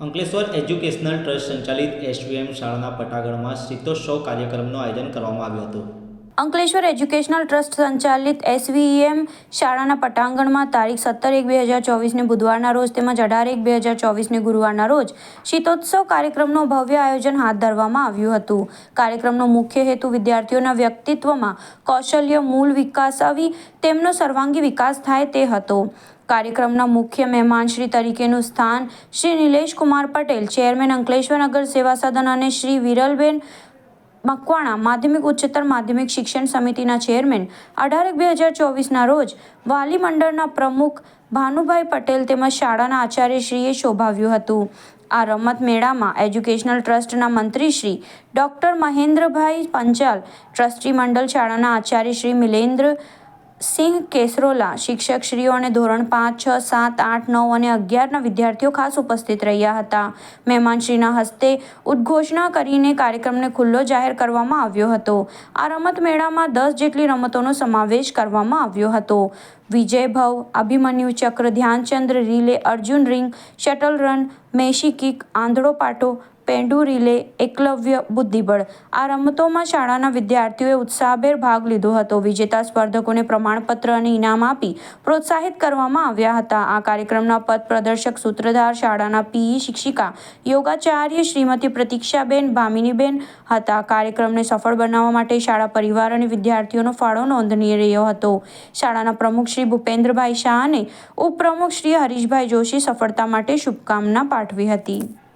Ankleshwar educational trust સંચાલિત SVM શાળાના પટાગણમાં શીતોત્સવ કાર્યક્રમનું આયોજન કરવામાં આવ્યું હતું. અંકલેશ્વર એજ્યુકેશનલ ટ્રસ્ટ સંચાલિત એસવીએમ શાળાના પટાંગણમાં તારીખ સત્તર એક બે હજાર ચોવીસને બુધવારના રોજ તેમજ અઢાર એક બે હજાર ચોવીસને ગુરુવારના રોજ શીતોત્સવ કાર્યક્રમનું ભવ્ય આયોજન હાથ ધરવામાં આવ્યું હતું. કાર્યક્રમનો મુખ્ય હેતુ વિદ્યાર્થીઓના વ્યક્તિત્વમાં કૌશલ્ય મૂળ વિકાસ આવી તેમનો સર્વાંગી વિકાસ થાય તે હતો. કાર્યક્રમના મુખ્ય મહેમાન શ્રી તરીકેનું સ્થાન શ્રી નિલેશ કુમાર પટેલ, ચેરમેન અંકલેશ્વર નગર સેવા સદન અને શ્રી વિરલબેન મકવાણા, માધ્યમિક ઉચ્ચતર માધ્યમિક શિક્ષણ સમિતિના ચેરમેન. અઢાર બે હજાર ચોવીસના રોજ વાલી મંડળના પ્રમુખ ભાનુભાઈ પટેલ તેમજ શાળાના આચાર્યશ્રીએ શોભાવ્યું હતું. આ રમત મેળામાં એજ્યુકેશનલ ટ્રસ્ટના મંત્રી શ્રી ડૉક્ટર મહેન્દ્રભાઈ પંચાલ, ટ્રસ્ટી મંડળ શાળાના આચાર્ય શ્રી મિલેન્દ્ર સિંહ કેસરોલા શિક્ષકશ્રીઓ અને ધોરણ પાંચ, છ, સાત, આઠ, નવ અને અગિયારના વિદ્યાર્થીઓ ખાસ ઉપસ્થિત રહ્યા હતા. મહેમાનશ્રીના હસ્તે ઉદ્ઘોષણા કરીને કાર્યક્રમને ખુલ્લો જાહેર કરવામાં આવ્યો હતો. આ રમત મેળામાં દસ જેટલી રમતોનો સમાવેશ કરવામાં આવ્યો હતો. વિજય ભવ, અભિમન્યુ ચક્ર, Dhyanchand, relay, Arjun ring, shuttle run, Messi kick, આંધળો પાટો પેંડુ રિલે, એકલવ્ય, બુદ્ધિબળ. આ રમતોમાં શાળાના વિદ્યાર્થીઓએ ઉત્સાહભેર ભાગ લીધો હતો. વિજેતા સ્પર્ધકોને પ્રમાણપત્ર અને ઇનામ આપી પ્રોત્સાહિત કરવામાં આવ્યા હતા. આ કાર્યક્રમના પદ પ્રદર્શક સૂત્રધાર શાળાના પીઈ શિક્ષિકા, યોગાચાર્ય શ્રીમતી પ્રતીક્ષાબેન ભામિનીબેન હતા. કાર્યક્રમને સફળ બનાવવા માટે શાળા પરિવાર અને વિદ્યાર્થીઓનો ફાળો નોંધનીય રહ્યો હતો. શાળાના પ્રમુખ શ્રી ભૂપેન્દ્રભાઈ શાહ અને ઉપપ્રમુખ શ્રી હરીશભાઈ જોશી સફળતા માટે શુભકામના પાઠવી હતી.